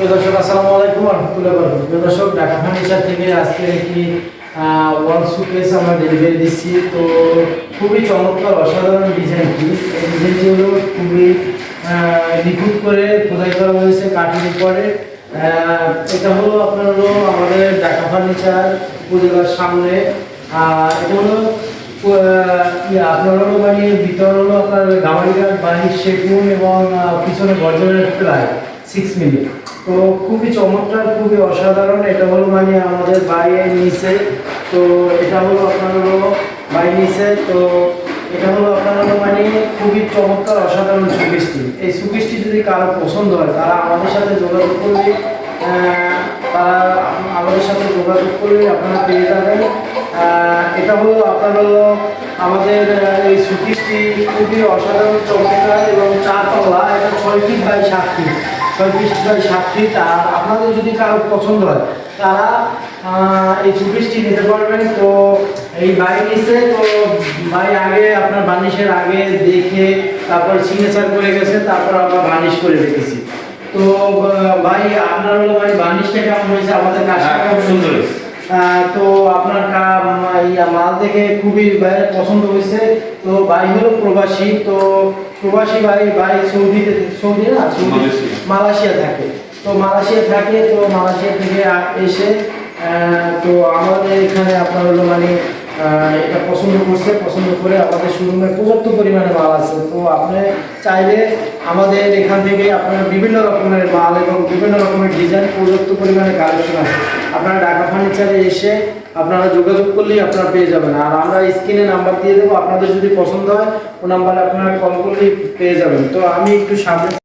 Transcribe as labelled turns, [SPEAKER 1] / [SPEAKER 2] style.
[SPEAKER 1] প্রিয় আসসালামু আলাইকুম রহমতুল্লাহ বরকাতুহু। প্রিয় দর্শক, ঢাকা ফার্নিচার থেকে আজকে একটি ওয়াল সুকেস আমরা ডেলিভারি দিচ্ছি। তো খুবই চমৎকার, অসাধারণ ডিজাইনটি এই ডিজাইনটি হলো খুবই নিখুঁত করে খোদাই করা হয়েছে কাঠের উপরে। এটা হলো আপনার হলো আমাদের ঢাকা ফার্নিচার উপজেলার সামনে। আর এটা হলো আপনার হলো মানে ভিতর হলো আপনার গামারিঘাট বাহির সেগুন এবং পিছনে গর্জনের প্রায় সিক্স মিনিট তো খুবই চমৎকার, খুবই অসাধারণ। এটা হলো মানে আমাদের বাইরে নিচে। তো এটা হলো আপনার হলো বাইরে নিচে। তো এটা হলো আপনার হলো মানে খুবই চমৎকার, অসাধারণ সুকৃষ্টি এই সুকৃষ্টি যদি কারও পছন্দ হয়, তারা আমাদের সাথে যোগাযোগ করবে তারা আমাদের সাথে যোগাযোগ করলে আপনারা পেয়ে যাবেন। এটা হলো আপনার হলো আমাদের এই সুকৃষ্টি খুবই অসাধারণ, চমৎকার এবং চারতলা এটা ছয় ফিট বাই সাত ফিট ছয় বাই আর আপনাদের যদি কারও পছন্দ হয় তারা এই সুকৃষ্টি নিতে পারবেন। তো এই বাই নিচে তো ভাই আগে আপনার বার্নিশের আগে দেখে তারপর সিগনেচার করে গেছে তারপর আমরা বার্নিশ করে রেখেছি। তো ভাই আপনার হলো ভাই বার্নিশটা কেমন হয়েছে? আমাদের কাজটা
[SPEAKER 2] হ্যাঁ,
[SPEAKER 1] কেমন
[SPEAKER 2] সুন্দর
[SPEAKER 1] তো আপনার ইয়া মাল দেখে খুবই ভাইয়ের পছন্দ হয়েছে। তো ভাই হলো প্রবাসী তো প্রবাসী ভাই ভাই সৌদিতে সৌদি না? Saudi
[SPEAKER 2] Malaysia.
[SPEAKER 1] থাকে। তো মালয়েশিয়া থাকে তো মালয়েশিয়া থেকে এসে তো আমাদের এখানে আপনার হলো মানে এটা পছন্দ করছে পছন্দ করে আমাদের শোরুমে পর্যাপ্ত পরিমাণে মাল আছে। তো আপনি চাইলে আমাদের এখান থেকে আপনার বিভিন্ন রকমের মাল এবং বিভিন্ন রকমের ডিজাইন পর্যাপ্ত পরিমাণে কালেকশন আছে। আপনারা ঢাকা ফার্নিচারে এসে আপনারা যোগাযোগ করলেই আপনারা পেয়ে যাবেন। আর আমরা স্ক্রিনে নাম্বার দিয়ে দেবো। আপনাদের যদি পছন্দ হয়, ও নাম্বারে আপনারা কল করলেই পেয়ে যাবেন। তো আমি একটু সামনে